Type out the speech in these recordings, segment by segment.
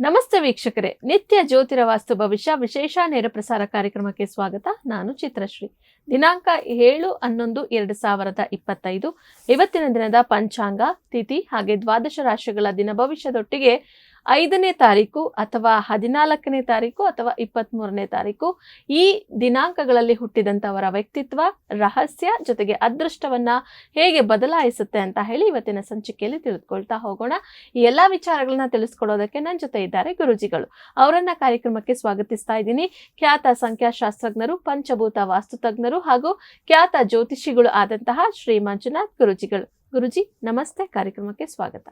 ನಮಸ್ತೆ ವೀಕ್ಷಕರೇ. ನಿತ್ಯ ಜ್ಯೋತಿರ ವಾಸ್ತು ಭವಿಷ್ಯ, ವಿಶೇಷ ನೇರ ಪ್ರಸಾರ ಕಾರ್ಯಕ್ರಮಕ್ಕೆ ಸ್ವಾಗತ. ನಾನು ಚಿತ್ರಶ್ರೀ. ದಿನಾಂಕ ಏಳು ಹನ್ನೊಂದು ಎರಡು ಸಾವಿರದ ಇಪ್ಪತ್ತೈದು. ಇವತ್ತಿನ ದಿನದ ಪಂಚಾಂಗ, ತಿಥಿ ಹಾಗೆ ದ್ವಾದಶ ರಾಶಿಗಳ ದಿನ ಭವಿಷ್ಯದೊಟ್ಟಿಗೆ ಐದನೇ ತಾರೀಕು ಅಥವಾ ಹದಿನಾಲ್ಕನೇ ತಾರೀಕು ಅಥವಾ ಇಪ್ಪತ್ತ್ಮೂರನೇ ತಾರೀಕು ಈ ದಿನಾಂಕಗಳಲ್ಲಿ ಹುಟ್ಟಿದಂಥವರ ವ್ಯಕ್ತಿತ್ವ, ರಹಸ್ಯ ಜೊತೆಗೆ ಅದೃಷ್ಟವನ್ನ ಹೇಗೆ ಬದಲಾಯಿಸುತ್ತೆ ಅಂತ ಹೇಳಿ ಇವತ್ತಿನ ಸಂಚಿಕೆಯಲ್ಲಿ ತಿಳಿದುಕೊಳ್ತಾ ಹೋಗೋಣ. ಈ ಎಲ್ಲಾ ವಿಚಾರಗಳನ್ನ ತಿಳಿಸ್ಕೊಡೋದಕ್ಕೆ ನನ್ನ ಜೊತೆ ಇದ್ದಾರೆ ಗುರುಜಿಗಳು. ಅವರನ್ನ ಕಾರ್ಯಕ್ರಮಕ್ಕೆ ಸ್ವಾಗತಿಸ್ತಾ ಇದ್ದೀನಿ. ಖ್ಯಾತ ಸಂಖ್ಯಾಶಾಸ್ತ್ರಜ್ಞರು, ಪಂಚಭೂತ ವಾಸ್ತುತಜ್ಞರು ಹಾಗೂ ಖ್ಯಾತ ಜ್ಯೋತಿಷಿಗಳು ಆದಂತಹ ಶ್ರೀ ಮಂಜುನಾಥ್ ಗುರುಜಿಗಳು. ಗುರುಜಿ, ನಮಸ್ತೆ. ಕಾರ್ಯಕ್ರಮಕ್ಕೆ ಸ್ವಾಗತ.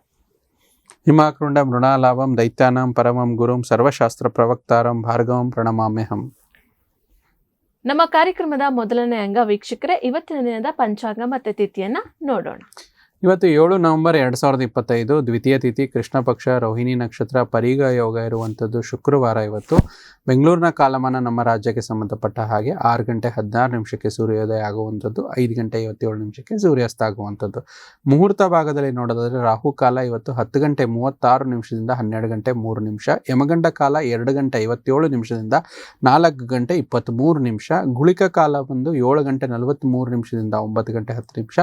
ಹಿಮಾಕೃಂಡ ಮೃಣಾಲಾಭಂ ದೈತ್ಯಾನಾಂ ಪರಮಂ ಗುರುಂ ಸರ್ವಶಾಸ್ತ್ರ ಪ್ರವಕ್ತಾರಂ ಭಾರ್ಗವಂ ಪ್ರಣಮಾಮ್ಯಹಂ ನಮ್ಮ ಕಾರ್ಯಕ್ರಮದ ಮೊದಲನೇ ಅಂಗ ವೀಕ್ಷಕರೇ ಇವತ್ತಿನ ದಿನದ ಪಂಚಾಂಗ ಮತ್ತೆ ತಿಥಿಯನ್ನ ನೋಡೋಣ ಇವತ್ತು ಏಳು ನವೆಂಬರ್ ಎರಡು ಸಾವಿರದ ಇಪ್ಪತ್ತೈದು, ದ್ವಿತೀಯ ತಿಥಿ, ಕೃಷ್ಣ ಪಕ್ಷ, ರೋಹಿಣಿ ನಕ್ಷತ್ರ, ಪರೀಗ ಯೋಗ ಇರುವಂಥದ್ದು ಶುಕ್ರವಾರ ಇವತ್ತು. ಬೆಂಗಳೂರಿನ ಕಾಲಮಾನ ನಮ್ಮ ರಾಜ್ಯಕ್ಕೆ ಸಂಬಂಧಪಟ್ಟ ಹಾಗೆ ಆರು ಗಂಟೆ ಹದಿನಾರು ನಿಮಿಷಕ್ಕೆ ಸೂರ್ಯೋದಯ ಆಗುವಂಥದ್ದು, ಐದು ಗಂಟೆ ಐವತ್ತೇಳು ನಿಮಿಷಕ್ಕೆ ಸೂರ್ಯಾಸ್ತ ಆಗುವಂಥದ್ದು. ಮುಹೂರ್ತ ಭಾಗದಲ್ಲಿ ನೋಡೋದಾದರೆ ರಾಹು ಕಾಲ ಇವತ್ತು ಹತ್ತು ಗಂಟೆ ಮೂವತ್ತಾರು ನಿಮಿಷದಿಂದ ಹನ್ನೆರಡು ಗಂಟೆ ಮೂರು ನಿಮಿಷ, ಯಮಗಂಡ ಕಾಲ ಎರಡು ಗಂಟೆ ಐವತ್ತೇಳು ನಿಮಿಷದಿಂದ ನಾಲ್ಕು ಗಂಟೆ ಇಪ್ಪತ್ತ್ಮೂರು ನಿಮಿಷ, ಗುಳಿಕ ಕಾಲ ಬಂದು ಏಳು ಗಂಟೆ ನಲವತ್ತ್ಮೂರು ನಿಮಿಷದಿಂದ ಒಂಬತ್ತು ಗಂಟೆ ಹತ್ತು ನಿಮಿಷ,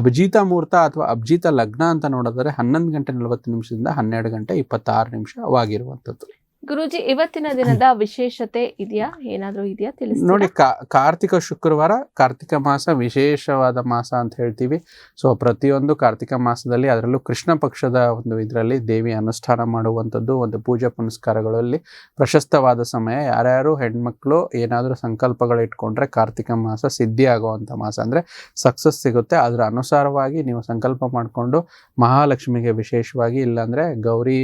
ಅಭಿಜಿತ ಮುಹೂರ್ತ ಅಥವಾ ಅಬ್ಜಿತ ಲಗ್ನ ಅಂತ ನೋಡಿದ್ರೆ ಹನ್ನೊಂದು ಗಂಟೆ ನಲವತ್ತು ನಿಮಿಷದಿಂದ ಹನ್ನೆರಡು ಗಂಟೆ ಇಪ್ಪತ್ತಾರು ನಿಮಿಷವಾಗಿರುವಂಥದ್ದು. ಗುರುಜಿ, ಇವತ್ತಿನ ದಿನದ ವಿಶೇಷತೆ ಇದೆಯಾ? ಏನಾದರೂ ಇದೆಯಾ? ತಿಳಿಸಿ ನೋಡಿ ಕಾರ್ತಿಕ ಶುಕ್ರವಾರ, ಕಾರ್ತಿಕ ಮಾಸ ವಿಶೇಷವಾದ ಮಾಸ ಅಂತ ಹೇಳ್ತೀವಿ. ಸೊ ಪ್ರತಿಯೊಂದು ಕಾರ್ತಿಕ ಮಾಸದಲ್ಲಿ ಅದರಲ್ಲೂ ಕೃಷ್ಣ ಪಕ್ಷದ ಒಂದು ಇದರಲ್ಲಿ ದೇವಿ ಅನುಷ್ಠಾನ ಮಾಡುವಂಥದ್ದು ಒಂದು ಪೂಜಾ ಪುನಸ್ಕಾರಗಳಲ್ಲಿ ಪ್ರಶಸ್ತವಾದ ಸಮಯ. ಯಾರ್ಯಾರು ಹೆಣ್ಮಕ್ಳು ಏನಾದರೂ ಸಂಕಲ್ಪಗಳು ಇಟ್ಕೊಂಡ್ರೆ ಕಾರ್ತಿಕ ಮಾಸ ಸಿದ್ಧಿ ಆಗುವಂಥ ಮಾಸ ಅಂದರೆ ಸಕ್ಸಸ್ ಸಿಗುತ್ತೆ. ಅದರ ಅನುಸಾರವಾಗಿ ನೀವು ಸಂಕಲ್ಪ ಮಾಡಿಕೊಂಡು ಮಹಾಲಕ್ಷ್ಮಿಗೆ ವಿಶೇಷವಾಗಿ ಇಲ್ಲಾಂದರೆ ಗೌರಿ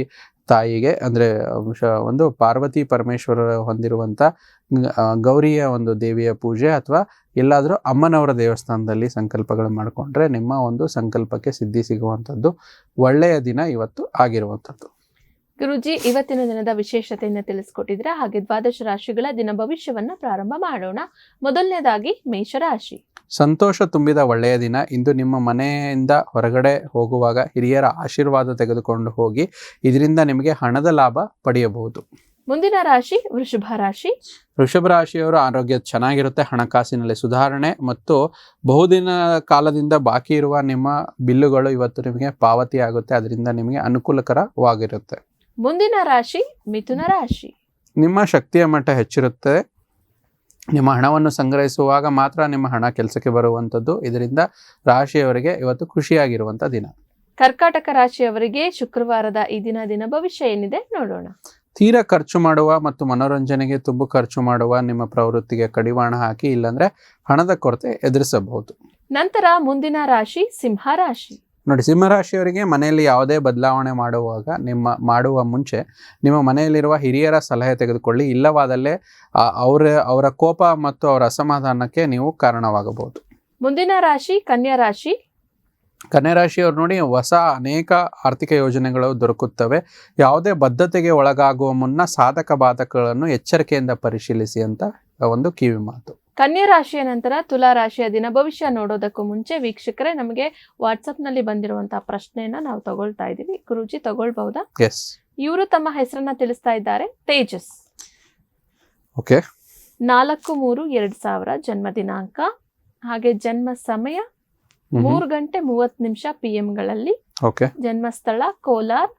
ತಾಯಿಗೆ, ಅಂದರೆ ಒಂದು ಪಾರ್ವತಿ ಪರಮೇಶ್ವರ ಹೊಂದಿರುವಂಥ ಗೌರಿಯ ಒಂದು ದೇವಿಯ ಪೂಜೆ ಅಥವಾ ಎಲ್ಲಾದರೂ ಅಮ್ಮನವರ ದೇವಸ್ಥಾನದಲ್ಲಿ ಸಂಕಲ್ಪಗಳು ಮಾಡಿಕೊಂಡ್ರೆ ನಿಮ್ಮ ಒಂದು ಸಂಕಲ್ಪಕ್ಕೆ ಸಿದ್ಧಿ ಸಿಗುವಂಥದ್ದು, ಒಳ್ಳೆಯ ದಿನ ಇವತ್ತು ಆಗಿರುವಂಥದ್ದು. ಗುರುಜಿ ಇವತ್ತಿನ ದಿನದ ವಿಶೇಷತೆಯನ್ನ ತಿಳಿಸ್ಕೊಟ್ಟಿದ್ರೆ ಹಾಗೆ ದ್ವಾದಶ ರಾಶಿಗಳ ದಿನ ಭವಿಷ್ಯವನ್ನ ಪ್ರಾರಂಭ ಮಾಡೋಣ. ಮೊದಲನೇದಾಗಿ ಮೇಷರಾಶಿ ಸಂತೋಷ ತುಂಬಿದ ಒಳ್ಳೆಯ ದಿನ. ಇಂದು ನಿಮ್ಮ ಮನೆಯಿಂದ ಹೊರಗಡೆ ಹೋಗುವಾಗ ಹಿರಿಯರ ಆಶೀರ್ವಾದ ತೆಗೆದುಕೊಂಡು ಹೋಗಿ ಇದರಿಂದ ನಿಮಗೆ ಹಣದ ಲಾಭ ಪಡೆಯಬಹುದು. ಮುಂದಿನ ರಾಶಿ ವೃಷಭ ರಾಶಿ. ವೃಷಭ ರಾಶಿಯವರು ಆರೋಗ್ಯ ಚೆನ್ನಾಗಿರುತ್ತೆ. ಹಣಕಾಸಿನಲ್ಲಿ ಸುಧಾರಣೆ ಮತ್ತು ಬಹುದಿನ ಕಾಲದಿಂದ ಬಾಕಿ ಇರುವ ನಿಮ್ಮ ಬಿಲ್ಲುಗಳು ಇವತ್ತು ನಿಮಗೆ ಪಾವತಿ ಆಗುತ್ತೆ ಅದರಿಂದ ನಿಮಗೆ ಅನುಕೂಲಕರವಾಗಿರುತ್ತೆ. ಮುಂದಿನ ರಾಶಿ ಮಿಥುನ ರಾಶಿ. ನಿಮ್ಮ ಶಕ್ತಿಯ ಮಟ್ಟ ಹೆಚ್ಚಿರುತ್ತೆ. ನಿಮ್ಮ ಹಣವನ್ನು ಸಂಗ್ರಹಿಸುವಾಗ ಮಾತ್ರ ನಿಮ್ಮ ಹಣ ಕೆಲಸಕ್ಕೆ ಬರುವಂಥದ್ದು ಇದರಿಂದ ರಾಶಿಯವರಿಗೆ ಇವತ್ತು ಖುಷಿಯಾಗಿರುವಂಥ ದಿನ. ಕರ್ಕಾಟಕ ರಾಶಿಯವರಿಗೆ ಶುಕ್ರವಾರದ ಈ ದಿನ ದಿನ ಭವಿಷ್ಯ ಏನಿದೆ ನೋಡೋಣ. ತೀರಾ ಖರ್ಚು ಮಾಡುವ ಮತ್ತು ಮನೋರಂಜನೆಗೆ ತುಂಬು ಖರ್ಚು ಮಾಡುವ ನಿಮ್ಮ ಪ್ರವೃತ್ತಿಗೆ ಕಡಿವಾಣ ಹಾಕಿ ಇಲ್ಲಾಂದ್ರೆ ಹಣದ ಕೊರತೆ ಎದುರಿಸಬಹುದು. ನಂತರ ಮುಂದಿನ ರಾಶಿ ಸಿಂಹ ರಾಶಿ. ನೋಡಿ ಸಿಂಹರಾಶಿಯವರಿಗೆ ಮನೆಯಲ್ಲಿ ಯಾವುದೇ ಬದಲಾವಣೆ ಮಾಡುವಾಗ ನಿಮ್ಮ ಮಾಡುವ ಮುಂಚೆ ನಿಮ್ಮ ಮನೆಯಲ್ಲಿರುವ ಹಿರಿಯರ ಸಲಹೆ ತೆಗೆದುಕೊಳ್ಳಿ. ಇಲ್ಲವಾದಲ್ಲೇ ಅವರ ಅವರ ಕೋಪ ಮತ್ತು ಅವರ ಅಸಮಾಧಾನಕ್ಕೆ ನೀವು ಕಾರಣವಾಗಬಹುದು. ಮುಂದಿನ ರಾಶಿ ಕನ್ಯಾ ರಾಶಿ. ಕನ್ಯಾ ರಾಶಿಯವರು ನೋಡಿ ಹೊಸ ಅನೇಕ ಆರ್ಥಿಕ ಯೋಜನೆಗಳು ದೊರಕುತ್ತವೆ. ಯಾವುದೇ ಬದ್ಧತೆಗೆ ಒಳಗಾಗುವ ಮುನ್ನ ಸಾಧಕ ಬಾಧಕಗಳನ್ನು ಎಚ್ಚರಿಕೆಯಿಂದ ಪರಿಶೀಲಿಸಿ ಅಂತ ಒಂದು ಕಿವಿ ಮಾತು. ಕನ್ಯಾ ರಾಶಿಯ ನಂತರ ತುಲಾ ರಾಶಿಯ ದಿನ. ಭವಿಷ್ಯ ನೋಡೋದಕ್ಕೂ ಮುಂಚೆ ವೀಕ್ಷಕರೇ ನಮಗೆ ವಾಟ್ಸಪ್ನಲ್ಲಿ ಬಂದಿರುವಂತಹ ಪ್ರಶ್ನೆಯನ್ನ ನಾವು ತಗೊಳ್ತಾ ಇದ್ದೀವಿ. ಗುರುಜಿ ತಗೊಳ್ಬಹುದಾ? ಇವರು ತಮ್ಮ ಹೆಸರನ್ನ ತಿಳಿಸ್ತಾ ಇದ್ದಾರೆ. ತೇಜಸ್. ಓಕೆ ನಾಲ್ಕು ಮೂರು ಎರಡ್ ಸಾವಿರ ಜನ್ಮ ದಿನಾಂಕ. ಹಾಗೆ ಜನ್ಮ ಸಮಯ ಮೂರು ಗಂಟೆ ಮೂವತ್ ನಿಮಿಷ ಪಿ ಗಳಲ್ಲಿ. ಜನ್ಮ ಜನ್ಮಸ್ಥಳ ಕೋಲಾರ್.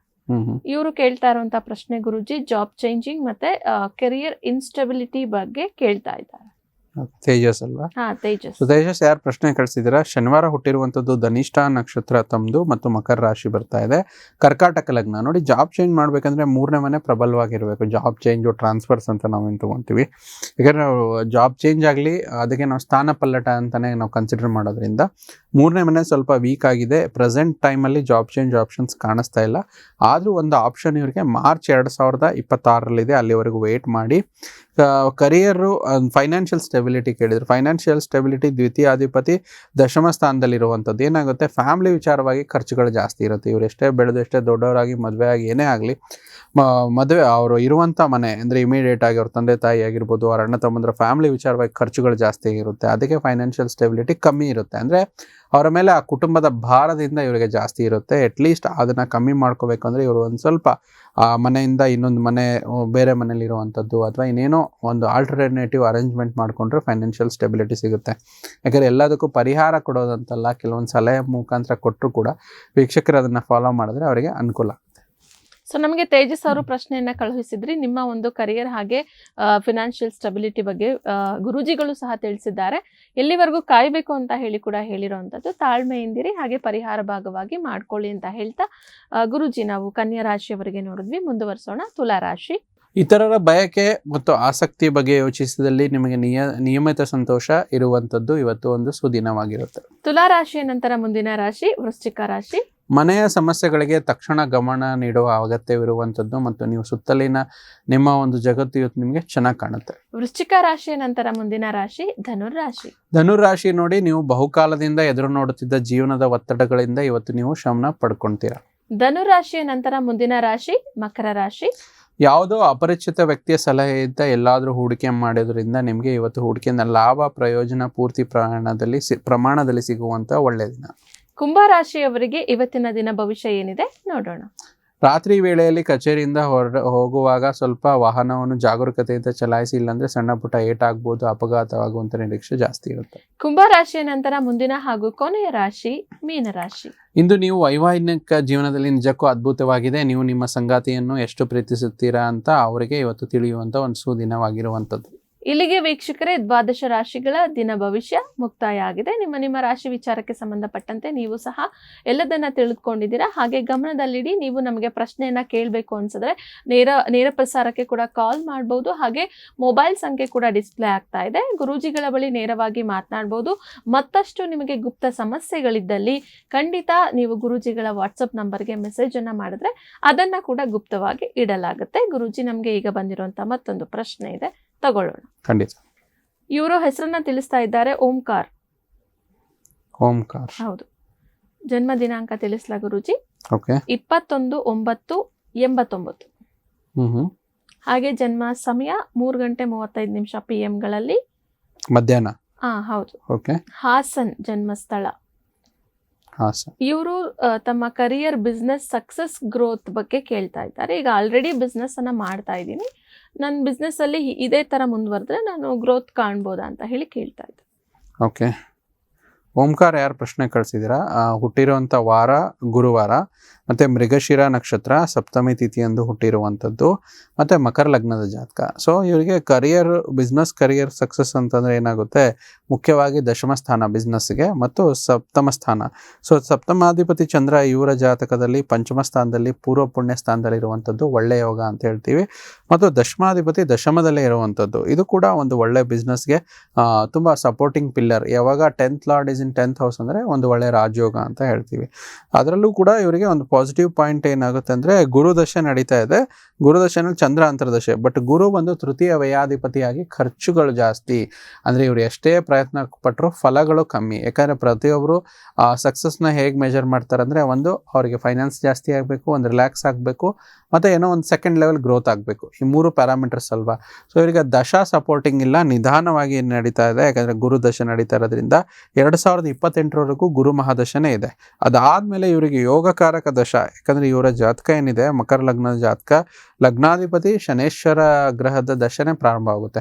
ಇವರು ಕೇಳ್ತಾ ಇರುವಂತಹ ಪ್ರಶ್ನೆ ಗುರುಜಿ ಜಾಬ್ ಚೇಂಜಿಂಗ್ ಮತ್ತೆ ಕೆರಿಯರ್ ಇನ್ಸ್ಟೆಬಿಲಿಟಿ ಬಗ್ಗೆ ಕೇಳ್ತಾ ಇದ್ದಾರೆ. ತೇಜಸ್ ಅಲ್ವಾ? ತೇಜಸ್. ತೇಜಸ್ ಯಾರು ಪ್ರಶ್ನೆ ಕಳಿಸಿದಿರಾ ಶನಿವಾರ ಹುಟ್ಟಿರುವಂಥದ್ದು ಧನಿಷ್ಠ ನಕ್ಷತ್ರ ತಮ್ಮದು ಮತ್ತು ಮಕರ ರಾಶಿ ಬರ್ತಾ ಇದೆ. ಕರ್ಕಾಟಕ ಲಗ್ನ. ನೋಡಿ ಜಾಬ್ ಚೇಂಜ್ ಮಾಡ್ಬೇಕಂದ್ರೆ ಮೂರನೇ ಮನೆ ಪ್ರಬಲವಾಗಿರಬೇಕು. ಜಾಬ್ ಚೇಂಜು ಟ್ರಾನ್ಸ್ಫರ್ಸ್ ಅಂತ ನಾವೇನು ತೊಗೊತೀವಿ. ಯಾಕಂದ್ರೆ ಜಾಬ್ ಚೇಂಜ್ ಆಗಲಿ ಅದಕ್ಕೆ ನಾವು ಸ್ಥಾನ ಪಲ್ಲಟ ಅಂತಾನೆ ನಾವು ಕನ್ಸಿಡರ್ ಮಾಡೋದ್ರಿಂದ ಮೂರನೇ ಮನೆ ಸ್ವಲ್ಪ ವೀಕ್ ಆಗಿದೆ. ಪ್ರೆಸೆಂಟ್ ಟೈಮಲ್ಲಿ ಜಾಬ್ ಚೇಂಜ್ ಆಪ್ಷನ್ಸ್ ಕಾಣಿಸ್ತಾ ಇಲ್ಲ. ಆದರೂ ಒಂದು ಆಪ್ಷನ್ ಇವರಿಗೆ ಮಾರ್ಚ್ ಎರಡು ಸಾವಿರದ ಇಪ್ಪತ್ತಾರರಲ್ಲಿದೆ ಅಲ್ಲಿವರೆಗೂ ವೇಟ್ ಮಾಡಿ. ಕರಿಯರು ಫೈನಾನ್ಷಿಯಲ್ ಸ್ಟೆಬಿಲಿಟಿ ಕೇಳಿದ್ರು. ಫೈನಾನ್ಷಿಯಲ್ ಸ್ಟೆಬಿಲಿಟಿ ದ್ವಿತೀಯಾಧಿಪತಿ, ದಶಮ ಸ್ಥಾನದಲ್ಲಿರುವಂಥದ್ದು. ಏನಾಗುತ್ತೆ? ಫ್ಯಾಮಿಲಿ ವಿಚಾರವಾಗಿ ಖರ್ಚುಗಳು ಜಾಸ್ತಿ ಇರುತ್ತೆ. ಇವರು ಎಷ್ಟೇ ಬೆಳೆದು, ಎಷ್ಟೇ ದೊಡ್ಡವರಾಗಿ, ಮದುವೆ ಏನೇ ಆಗಲಿ ಮದುವೆ, ಅವರು ಇರುವಂಥ ಮನೆ, ಅಂದರೆ ಇಮಿಡಿಯೇಟ್ ಆಗಿ ಅವ್ರ ತಂದೆ, ತಾಯಿ ಆಗಿರ್ಬೋದು, ಅವ್ರ ಅಣ್ಣ, ತಮ್ಮಂದ್ರ ಫ್ಯಾಮಿಲಿ ವಿಚಾರವಾಗಿ ಖರ್ಚುಗಳು ಜಾಸ್ತಿ ಇರುತ್ತೆ. ಅದಕ್ಕೆ ಫೈನಾನ್ಷಿಯಲ್ ಸ್ಟೆಬಿಲಿಟಿ ಕಮ್ಮಿ ಇರುತ್ತೆ. ಅಂದರೆ ಅವರ ಮೇಲೆ ಆ ಕುಟುಂಬದ ಭಾರದಿಂದ ಇವರಿಗೆ ಜಾಸ್ತಿ ಇರುತ್ತೆ. ಅಟ್ಲೀಸ್ಟ್ ಅದನ್ನು ಕಮ್ಮಿ ಮಾಡ್ಕೋಬೇಕು ಅಂದರೆ ಇವರು ಒಂದು ಸ್ವಲ್ಪ, ಆ ಮನೆಯಿಂದ ಇನ್ನೊಂದು ಮನೆ ಬೇರೆ ಮನೇಲಿರುವಂಥದ್ದು ಅಥವಾ ಇನ್ನೇನೋ ಒಂದು ಆಲ್ಟರ್ನೇಟಿವ್ ಅರೇಂಜ್ಮೆಂಟ್ ಮಾಡಿಕೊಂಡ್ರೆ ಫೈನಾನ್ಷಿಯಲ್ ಸ್ಟೆಬಿಲಿಟಿ ಸಿಗುತ್ತೆ. ಯಾಕಂದರೆ ಎಲ್ಲದಕ್ಕೂ ಪರಿಹಾರ ಕೊಡೋದಂತಲ್ಲ, ಕೆಲವೊಂದು ಸಲಹೆ ಮುಖಾಂತರ ಕೊಟ್ಟರು ಕೂಡ ವೀಕ್ಷಕರು ಅದನ್ನು ಫಾಲೋ ಮಾಡಿದ್ರೆ ಅವರಿಗೆ ಅನುಕೂಲ. ಸೊ ನಮಗೆ ತೇಜಸ್ ಅವರು ಪ್ರಶ್ನೆಯನ್ನ ಕಳುಹಿಸಿದ್ರಿ. ನಿಮ್ಮ ಒಂದು ಕರಿಯರ್ ಹಾಗೆ ಫಿನಾನ್ಷಿಯಲ್ ಸ್ಟೆಬಿಲಿಟಿ ಬಗ್ಗೆ ಗುರುಜಿಗಳು ಸಹ ತಿಳಿಸಿದ್ದಾರೆ. ಎಲ್ಲಿವರೆಗೂ ಕಾಯಬೇಕು ಅಂತ ಹೇಳಿ ಕೂಡ ಹೇಳಿರುವಂಥದ್ದು ತಾಳ್ಮೆಯಿಂದಿರಿ ಹಾಗೆ ಪರಿಹಾರ ಭಾಗವಾಗಿ ಮಾಡ್ಕೊಳ್ಳಿ ಅಂತ ಹೇಳ್ತಾ ಗುರುಜಿ ಗುರೂಜಿ ನಾವು ಕನ್ಯಾ ರಾಶಿಯವರಿಗೆ ನೋಡಿದ್ವಿ. ಮುಂದುವರಿಸೋಣ. ತುಲಾ ರಾಶಿ. ಇತರರ ಬಯಕೆ ಮತ್ತು ಆಸಕ್ತಿ ಬಗ್ಗೆ ಯೋಚಿಸಿದಲ್ಲಿ ನಿಮಗೆ ನಿಯ ನಿಯಮಿತ ಸಂತೋಷ ಇರುವಂತದ್ದು ಇವತ್ತು ಒಂದು ಸುದಿನವಾಗಿರುತ್ತೆ. ತುಲಾ ರಾಶಿಯ ನಂತರ ಮುಂದಿನ ರಾಶಿ ವೃಶ್ಚಿಕ ರಾಶಿ. ಮನೆಯ ಸಮಸ್ಯೆಗಳಿಗೆ ತಕ್ಷಣ ಗಮನ ನೀಡುವ ಅಗತ್ಯವಿರುವಂಥದ್ದು ಮತ್ತು ನೀವು ಸುತ್ತಲಿನ ನಿಮ್ಮ ಒಂದು ಜಗತ್ತು ಇವತ್ತು ನಿಮಗೆ ಚೆನ್ನಾಗಿ ಕಾಣುತ್ತೆ. ವೃಶ್ಚಿಕ ರಾಶಿಯ ನಂತರ ಮುಂದಿನ ರಾಶಿ ಧನುರ್ ರಾಶಿ ಧನುರಾಶಿ ನೋಡಿ ನೀವು ಬಹುಕಾಲದಿಂದ ಎದುರು ನೋಡುತ್ತಿದ್ದ ಜೀವನದ ಒತ್ತಡಗಳಿಂದ ಇವತ್ತು ನೀವು ಶಮನ ಪಡ್ಕೊಳ್ತೀರಾ ಧನುರ್ ರಾಶಿಯ ನಂತರ ಮುಂದಿನ ರಾಶಿ ಮಕರ ರಾಶಿ. ಯಾವುದೋ ಅಪರಿಚಿತ ವ್ಯಕ್ತಿಯ ಸಲಹೆಯಿಂದ ಎಲ್ಲಾದರೂ ಹೂಡಿಕೆ ಮಾಡೋದ್ರಿಂದ ನಿಮಗೆ ಇವತ್ತು ಹೂಡಿಕೆಯಿಂದ ಲಾಭ ಪ್ರಯೋಜನ ಪೂರ್ತಿ ಪ್ರಮಾಣದಲ್ಲಿ ಸಿ ಪ್ರಮಾಣದಲ್ಲಿ ಸಿಗುವಂಥ ಒಳ್ಳೆಯ ದಿನ. ಕುಂಭ ರಾಶಿಯವರಿಗೆ ಇವತ್ತಿನ ದಿನ ಭವಿಷ್ಯ ಏನಿದೆ ನೋಡೋಣ. ರಾತ್ರಿ ವೇಳೆಯಲ್ಲಿ ಕಚೇರಿಯಿಂದ ಹೊರ ಹೋಗುವಾಗ ಸ್ವಲ್ಪ ವಾಹನವನ್ನು ಜಾಗರೂಕತೆಯಿಂದ ಚಲಾಯಿಸಿ ಇಲ್ಲಾಂದ್ರೆ ಸಣ್ಣ ಪುಟ್ಟ ಏಟಾಗ್ಬೋದು ಅಪಘಾತವಾಗುವಂತ ನಿರೀಕ್ಷೆ ಜಾಸ್ತಿ ಇರುತ್ತೆ. ಕುಂಭ ರಾಶಿಯ ನಂತರ ಮುಂದಿನ ಹಾಗೂ ಕೊನೆಯ ರಾಶಿ ಮೀನ ರಾಶಿ. ಇಂದು ನೀವು ವೈವಾಹಿಕ ಜೀವನದಲ್ಲಿ ನಿಜಕ್ಕೂ ಅದ್ಭುತವಾಗಿದೆ. ನೀವು ನಿಮ್ಮ ಸಂಗಾತಿಯನ್ನು ಎಷ್ಟು ಪ್ರೀತಿಸುತ್ತೀರಾ ಅಂತ ಅವರಿಗೆ ಇವತ್ತು ತಿಳಿಯುವಂತ ಒಂದು ಸುದಿನವಾಗಿರುವಂಥದ್ದು ಇಲ್ಲಿಗೆ ವೀಕ್ಷಕರೇ, ದ್ವಾದಶ ರಾಶಿಗಳ ದಿನ ಭವಿಷ್ಯ ಮುಕ್ತಾಯ ಆಗಿದೆ ನಿಮ್ಮ ನಿಮ್ಮ ರಾಶಿ ವಿಚಾರಕ್ಕೆ ಸಂಬಂಧಪಟ್ಟಂತೆ ನೀವು ಸಹ ಎಲ್ಲದನ್ನ ತಿಳಿದುಕೊಂಡಿದ್ದೀರಾ? ಹಾಗೆ ಗಮನದಲ್ಲಿಡಿ, ನೀವು ನಮಗೆ ಪ್ರಶ್ನೆಯನ್ನ ಕೇಳಬೇಕು ಅನ್ಸಿದ್ರೆ ನೇರ ನೇರ ಪ್ರಸಾರಕ್ಕೆ ಕೂಡ ಕಾಲ್ ಮಾಡಬಹುದು ಹಾಗೆ ಮೊಬೈಲ್ ಸಂಖ್ಯೆ ಕೂಡ ಡಿಸ್ಪ್ಲೇ ಆಗ್ತಾ ಇದೆ. ಗುರೂಜಿಗಳ ಬಳಿ ನೇರವಾಗಿ ಮಾತನಾಡಬಹುದು ಮತ್ತಷ್ಟು ನಿಮಗೆ ಗುಪ್ತ ಸಮಸ್ಯೆಗಳಿದ್ದಲ್ಲಿ ಖಂಡಿತ ನೀವು ಗುರುಜಿಗಳ ವಾಟ್ಸಪ್ ನಂಬರ್ಗೆ ಮೆಸೇಜ್ ಅನ್ನ ಮಾಡಿದ್ರೆ ಅದನ್ನ ಕೂಡ ಗುಪ್ತವಾಗಿ ಇಡಲಾಗುತ್ತೆ. ಗುರೂಜಿ ನಮಗೆ ಈಗ ಬಂದಿರುವಂತಹ ಮತ್ತೊಂದು ಪ್ರಶ್ನೆ ಇದೆ. ತಗೊಳ್ಳೋಣ. ಖಂಡಿತ. ಇವರು ಹೆಸರನ್ನ ತಿಳಿಸ್ತಾ ಇದ್ದಾರೆ ಓಂಕಾರ್. ಓಂಕಾರ್. ಹೌದು. ಜನ್ಮ ದಿನಾಂಕ ತಿಳಿಸ್ಲಾ ಗುರುಜಿ? ಓಕೆ. ಇಪ್ಪತ್ತೊಂದು ಒಂಬತ್ತು ಎಂಬತ್ತೊಂಬತ್ತು. ಹಾಗೆ ಜನ್ಮ ಸಮಯ ಮೂರು ಗಂಟೆ ಮೂವತ್ತೈದು ನಿಮಿಷ ಪಿ ಗಳಲ್ಲಿ. ಮಧ್ಯಾಹ್ನ. ಹಾ ಹೌದು. ಓಕೆ. ಹಾಸನ್ ಜನ್ಮಸ್ಥಳ. ಇವರು ತಮ್ಮ ಕರಿಯರ್ ಬಿಸ್ನೆಸ್ ಸಕ್ಸಸ್ ಗ್ರೋತ್ ಬಗ್ಗೆ ಕೇಳ್ತಾ ಇದ್ದಾರೆ. ಈಗ ಆಲ್ರೆಡಿ ಬಿಸ್ನೆಸ್ ಅನ್ನ ಮಾಡ್ತಾ ಇದ್ದೀನಿ. ನನ್ನ ಬಿಸ್ನೆಸ್ಸಲ್ಲಿ ಇದೇ ಥರ ಮುಂದುವರೆದ್ರೆ ನಾನು ಗ್ರೋತ್ ಕಾಣ್ಬೋದಾ ಅಂತ ಹೇಳಿ ಕೇಳ್ತಾ ಇದ್ದೆ. ಓಕೆ ಓಂಕಾರ ಯಾರು ಪ್ರಶ್ನೆ ಕಳಿಸಿದ್ದೀರಾ? ಹುಟ್ಟಿರೋವಂಥ ವಾರ ಗುರುವಾರ. ಮತ್ತು ಮೃಗಶಿರ ನಕ್ಷತ್ರ ಸಪ್ತಮಿ ತಿಥಿಯಂದು ಹುಟ್ಟಿರುವಂಥದ್ದು, ಮತ್ತು ಮಕರ ಲಗ್ನದ ಜಾತಕ. ಸೊ ಇವರಿಗೆ ಕರಿಯರ್ ಬಿಸ್ನೆಸ್ ಕರಿಯರ್ ಸಕ್ಸಸ್ ಅಂತಂದರೆ ಏನಾಗುತ್ತೆ? ಮುಖ್ಯವಾಗಿ ದಶಮ ಸ್ಥಾನ ಬಿಸ್ನೆಸ್ಗೆ ಮತ್ತು ಸಪ್ತಮ ಸ್ಥಾನ. ಸೊ ಸಪ್ತಮಾಧಿಪತಿ ಚಂದ್ರ ಇವರ ಜಾತಕದಲ್ಲಿ ಪಂಚಮ ಸ್ಥಾನದಲ್ಲಿ ಪೂರ್ವ ಪುಣ್ಯ ಸ್ಥಾನದಲ್ಲಿ ಇರುವಂಥದ್ದು ಒಳ್ಳೆಯ ಯೋಗ ಅಂತ ಹೇಳ್ತೀವಿ. ಮತ್ತು ದಶಮಾಧಿಪತಿ ದಶಮದಲ್ಲೇ ಇರುವಂಥದ್ದು. ಇದು ಕೂಡ ಒಂದು ಒಳ್ಳೆ ಬಿಸ್ನೆಸ್ಗೆ ತುಂಬ ಸಪೋರ್ಟಿಂಗ್ ಪಿಲ್ಲರ್ ಯಾವಾಗ tenth lord is in tenth house ಅಂದರೆ ಒಂದು ಒಳ್ಳೆಯ ರಾಜಯೋಗ ಅಂತ ಹೇಳ್ತೀವಿ. ಅದರಲ್ಲೂ ಕೂಡ ಇವರಿಗೆ ಒಂದು ಪಾಸಿಟಿವ್ ಪಾಯಿಂಟ್ ಏನಾಗುತ್ತೆ ಅಂದರೆ ಗುರುದಶೆ ನಡೀತಾ ಇದೆ. ಗುರುದಶೆನಲ್ಲಿ ಚಂದ್ರ ಅಂತರ್ದಶೆ ಬಟ್ ಗುರು ಬಂದು ತೃತೀಯ ವಯಾಧಿಪತಿಯಾಗಿ ಖರ್ಚುಗಳು ಜಾಸ್ತಿ. ಅಂದರೆ ಇವರು ಎಷ್ಟೇ ಪ್ರಯತ್ನ ಪಟ್ಟರು ಫಲಗಳು ಕಮ್ಮಿ. ಯಾಕಂದರೆ ಪ್ರತಿಯೊಬ್ಬರು ಸಕ್ಸಸ್ನ ಹೇಗೆ ಮೆಜರ್ ಮಾಡ್ತಾರೆ ಅಂದರೆ ಒಂದು ಅವರಿಗೆ ಫೈನಾನ್ಸ್ ಜಾಸ್ತಿ ಆಗಬೇಕು, ಒಂದು ರಿಲ್ಯಾಕ್ಸ್ ಆಗಬೇಕು, ಮತ್ತು ಏನೋ ಒಂದು ಸೆಕೆಂಡ್ ಲೆವೆಲ್ ಗ್ರೋತ್ ಆಗಬೇಕು. ಈ ಮೂರು ಪ್ಯಾರಾಮೀಟರ್ಸ್ ಅಲ್ವಾ? ಸೊ ಇವರಿಗೆ ದಶಾ ಸಪೋರ್ಟಿಂಗ್ ಇಲ್ಲ, ನಿಧಾನವಾಗಿ ನಡೀತಾ ಇದೆ. ಯಾಕಂದರೆ ಗುರು ದಶೆ ನಡೀತಾ ಇರೋದ್ರಿಂದ ಎರಡು ಸಾವಿರದ ಇಪ್ಪತ್ತೆಂಟರವರೆಗೂ ಗುರು ಮಹಾದಶನೇ ಇದೆ. ಅದಾದಮೇಲೆ ಇವರಿಗೆ ಯೋಗಕಾರಕ ದಶ. ಯಾಕಂದರೆ ಇವರ ಜಾತಕ ಏನಿದೆ ಮಕರ ಲಗ್ನದ ಜಾತಕ ಲಗ್ನಾಧಿಪತಿ ಶನೇಶ್ವರ ಗ್ರಹದ ದಶನೆ ಪ್ರಾರಂಭ ಆಗುತ್ತೆ.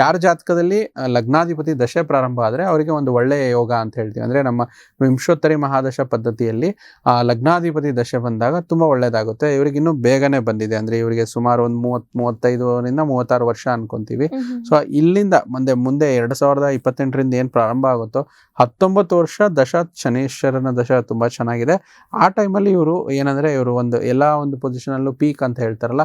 ಯಾರ ಜಾತಕದಲ್ಲಿ ಲಗ್ನಾಧಿಪತಿ ದಶೆ ಪ್ರಾರಂಭ ಆದರೆ ಅವರಿಗೆ ಒಂದು ಒಳ್ಳೆಯ ಯೋಗ ಅಂತ ಹೇಳ್ತೀವಿ. ಅಂದರೆ ನಮ್ಮ ವಿಂಶೋತ್ತರಿ ಮಹಾದಶ ಪದ್ಧತಿಯಲ್ಲಿ ಆ ಲಗ್ನಾಧಿಪತಿ ದಶೆ ಬಂದಾಗ ತುಂಬ ಒಳ್ಳೆಯದಾಗುತ್ತೆ ಇವರಿಗೆ ಇನ್ನೂ ಬೇಗನೆ ಬಂದಿದೆ. ಅಂದರೆ ಇವರಿಗೆ ಸುಮಾರು ಒಂದು ಮೂವತ್ತು ಮೂವತ್ತೈದರಿಂದ ಮೂವತ್ತಾರು ವರ್ಷ ಅನ್ಕೊಂತೀವಿ. ಸೊ ಇಲ್ಲಿಂದ ಮುಂದೆ ಮುಂದೆ ಎರಡು ಸಾವಿರದ ಇಪ್ಪತ್ತೆಂಟರಿಂದ ಏನು ಪ್ರಾರಂಭ ಆಗುತ್ತೋ ಹತ್ತೊಂಬತ್ತು ವರ್ಷ ದಶ ಶನೇಶ್ವರನ ದಶ ತುಂಬ ಚೆನ್ನಾಗಿದೆ. ಆ ಟೈಮಲ್ಲಿ ಇವರು ಏನಂದರೆ ಇವರು ಒಂದು ಎಲ್ಲ ಒಂದು ಪೊಸಿಷನಲ್ಲೂ ಪೀಕ್ ಅಂತ ಹೇಳ್ತಾರಲ್ಲ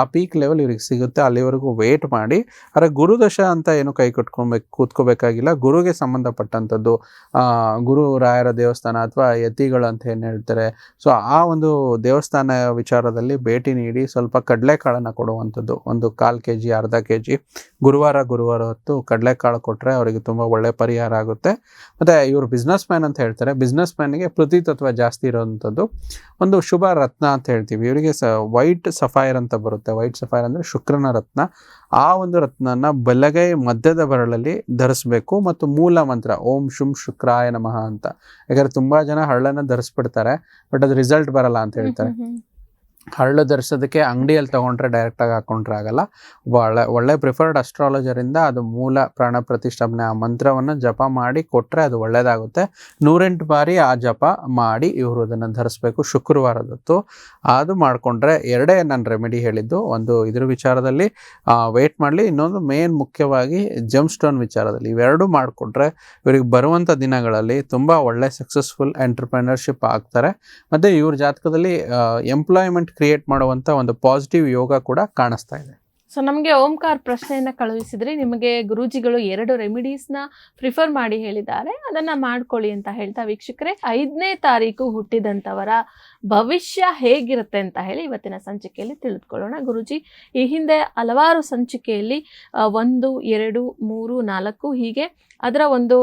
ಆ ಪೀಕ್ ಲೆವೆಲ್ ಇವ್ರಿಗೆ ಸಿಗುತ್ತೆ. ಅಲ್ಲಿವರೆಗೂ ವೇಟ್ ಮಾಡಿ. ಆದರೆ ಗುರುದಶ ಅಂತ ಏನು ಕೈ ಕಟ್ಕೊಬೇಕು, ಕೂತ್ಕೋಬೇಕಾಗಿಲ್ಲ. ಗುರುಗೆ ಸಂಬಂಧಪಟ್ಟಂಥದ್ದು ಗುರು ರಾಯರ ದೇವಸ್ಥಾನ ಅಥವಾ ಯತಿಗಳು ಅಂತ ಏನು ಹೇಳ್ತಾರೆ. ಸೊ ಆ ಒಂದು ದೇವಸ್ಥಾನ ವಿಚಾರದಲ್ಲಿ ಭೇಟಿ ನೀಡಿ ಸ್ವಲ್ಪ ಕಡಲೆಕಾಳನ್ನು ಕೊಡುವಂಥದ್ದು. ಒಂದು ಕಾಲು ಕೆ ಜಿ ಅರ್ಧ ಕೆ ಜಿ ಗುರುವಾರ ಗುರುವಾರ ಹೊತ್ತು ಕಡಲೆಕಾಳು ಕೊಟ್ಟರೆ ಅವರಿಗೆ ತುಂಬ ಒಳ್ಳೆ ಪರಿಹಾರ ಆಗುತ್ತೆ. ಮತ್ತು ಇವರು ಬಿಸ್ನೆಸ್ ಮ್ಯಾನ್ ಅಂತ ಹೇಳ್ತಾರೆ. ಬಿಸ್ನೆಸ್ ಮ್ಯಾನಿಗೆ ಪ್ರತಿ ತತ್ವ ಜಾಸ್ತಿ ಇರೋವಂಥದ್ದು. ಒಂದು ಶುಭ ರತ್ನ ಅಂತ ಹೇಳ್ತೀವಿ. ಇವರಿಗೆ ಸ ವೈಟ್ ಸಫೈರ್ ಅಂತ ಬರುತ್ತೆ. ವೈಟ್ ಸಫೈರ್ ಅಂದರೆ ಶುಕ್ರನ ರತ್ನ. ಆ ಒಂದು ರತ್ನನ ಬಲಗೈ ಮಧ್ಯದ ಬರಳಲ್ಲಿ ಧರಿಸ್ಬೇಕು ಮತ್ತು ಮೂಲ ಮಂತ್ರ ಓಂ ಶುಂ ಶುಕ್ರಾಯ ನಮಃ ಅಂತ. ಯಾಕಂದರೆ ತುಂಬಾ ಜನ ಹಳ್ಳನ್ನ ಧರಿಸ್ಬಿಡ್ತಾರೆ, ಬಟ್ ಅದು ರಿಸಲ್ಟ್ ಬರಲ್ಲ ಅಂತ ಹೇಳ್ತಾರೆ. ಹಳ್ಳು ಧರಿಸೋದಕ್ಕೆ ಅಂಗಡಿಯಲ್ಲಿ ತೊಗೊಂಡ್ರೆ ಡೈರೆಕ್ಟಾಗಿ ಹಾಕೊಂಡ್ರೆ ಆಗಲ್ಲ. ಒಳ್ಳೆ ಒಳ್ಳೆ ಪ್ರಿಫರ್ಡ್ ಅಸ್ಟ್ರಾಲಜರಿಂದ ಅದು ಮೂಲ ಪ್ರಾಣ ಪ್ರತಿಷ್ಠಾಪನೆ, ಆ ಮಂತ್ರವನ್ನು ಜಪ ಮಾಡಿ ಕೊಟ್ಟರೆ ಅದು ಒಳ್ಳೆಯದಾಗುತ್ತೆ ನೂರೆಂಟು ಬಾರಿ ಆ ಜಪ ಮಾಡಿ ಇವರು ಅದನ್ನು ಧರಿಸ್ಬೇಕು ಶುಕ್ರವಾರದತ್ತು. ಅದು ಮಾಡಿಕೊಂಡ್ರೆ ಎರಡೇ ನಾನು ರೆಮಿಡಿ ಹೇಳಿದ್ದು. ಒಂದು ಇದ್ರ ವಿಚಾರದಲ್ಲಿ ವೇಟ್ ಮಾಡಲಿ. ಇನ್ನೊಂದು ಮೇನ್ ಮುಖ್ಯವಾಗಿ ಜಮ್ ಸ್ಟೋನ್ ವಿಚಾರದಲ್ಲಿ. ಇವೆರಡೂ ಮಾಡಿಕೊಂಡ್ರೆ ಇವರಿಗೆ ಬರುವಂಥ ದಿನಗಳಲ್ಲಿ ತುಂಬ ಒಳ್ಳೆ ಸಕ್ಸಸ್ಫುಲ್ ಎಂಟರ್ಪ್ರಿನರ್ಶಿಪ್ ಆಗ್ತಾರೆ. ಮತ್ತು ಇವ್ರ ಜಾತಕದಲ್ಲಿ ಎಂಪ್ಲಾಯ್ಮೆಂಟ್ ಕ್ರಿಯೇಟ್ ಮಾಡುವಂಥ ಒಂದು ಪಾಸಿಟಿವ್ ಯೋಗ ಕೂಡ ಕಾಣಿಸ್ತಾ ಇದೆ. ಸೊ ನಮಗೆ ಓಂಕಾರ್ ಪ್ರಶ್ನೆಯನ್ನ ಕಳುಹಿಸಿದ್ರೆ ನಿಮಗೆ ಗುರೂಜಿಗಳು ಎರಡು ರೆಮಿಡೀಸ್ನ ಪ್ರಿಫರ್ ಮಾಡಿ ಹೇಳಿದ್ದಾರೆ. ಅದನ್ನ ಮಾಡ್ಕೊಳ್ಳಿ ಅಂತ ಹೇಳ್ತಾ ವೀಕ್ಷಕರೇ. ಐದನೇ ತಾರೀಕು ಹುಟ್ಟಿದಂಥವರ ಭವಿಷ್ಯ ಹೇಗಿರುತ್ತೆ ಅಂತ ಹೇಳಿ ಇವತ್ತಿನ ಸಂಚಿಕೆಯಲ್ಲಿ ತಿಳಿದುಕೊಳ್ಳೋಣ. ಗುರುಜಿ, ಈ ಹಿಂದೆ ಹಲವಾರು ಸಂಚಿಕೆಯಲ್ಲಿ ಒಂದು, ಎರಡು, ಮೂರು, ನಾಲ್ಕು ಹೀಗೆ ಅದರ ಒಂದು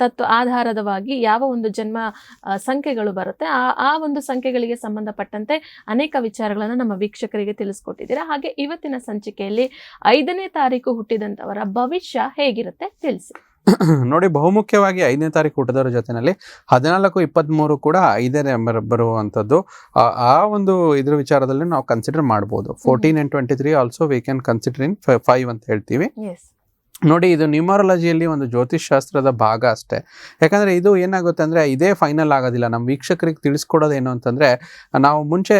ತತ್ವ ಆಧಾರದವಾಗಿ ಯಾವ ಒಂದು ಜನ್ಮ ಸಂಖ್ಯೆಗಳು ಬರುತ್ತೆ. ಆ ಆ ಒಂದು ಸಂಖ್ಯೆಗಳಿಗೆ ಸಂಬಂಧಪಟ್ಟಂತೆ ಅನೇಕ ವಿಚಾರಗಳನ್ನು ನಮ್ಮ ವೀಕ್ಷಕರಿಗೆ ತಿಳಿಸ್ಕೊಟ್ಟಿದ್ದೀರಾ. ಹಾಗೆ ಇವತ್ತಿನ ಸಂಚಿಕೆಯಲ್ಲಿ ಐದನೇ ತಾರೀಕು ಹುಟ್ಟಿದಂಥವರ ಭವಿಷ್ಯ ಹೇಗಿರುತ್ತೆ ತಿಳಿಸಿ. ನೋಡಿ ಬಹುಮುಖ್ಯವಾಗಿ ಐದನೇ ತಾರೀಕು ಹುಟ್ಟಿದವರ ಜೊತೆಯಲ್ಲಿ ಹದಿನಾಲ್ಕು ಇಪ್ಪತ್ತ್ಮೂರು ಕೂಡ ಐದನೇ ನಂಬರ್ ಬರುವಂಥದ್ದು. ಆ- ಒಂದು ಇದ್ರ ವಿಚಾರದಲ್ಲಿ ನಾವು ಕನ್ಸಿಡರ್ ಮಾಡ್ಬೋದು. Fourteen and twenty three also we can consider in five ಅಂತ ಹೇಳ್ತೀವಿ. ನೋಡಿ ಇದು ನ್ಯೂಮರಾಲಜಿಯಲ್ಲಿ ಒಂದು ಜ್ಯೋತಿಷ್ ಶಾಸ್ತ್ರದ ಭಾಗ ಅಷ್ಟೇ. ಯಾಕಂದರೆ ಇದು ಏನಾಗುತ್ತೆ ಅಂದರೆ ಇದೇ ಫೈನಲ್ ಆಗೋದಿಲ್ಲ. ನಮ್ಮ ವೀಕ್ಷಕರಿಗೆ ತಿಳಿಸ್ಕೊಡೋದೇನು ಅಂತಂದರೆ ನಾವು ಮುಂಚೆ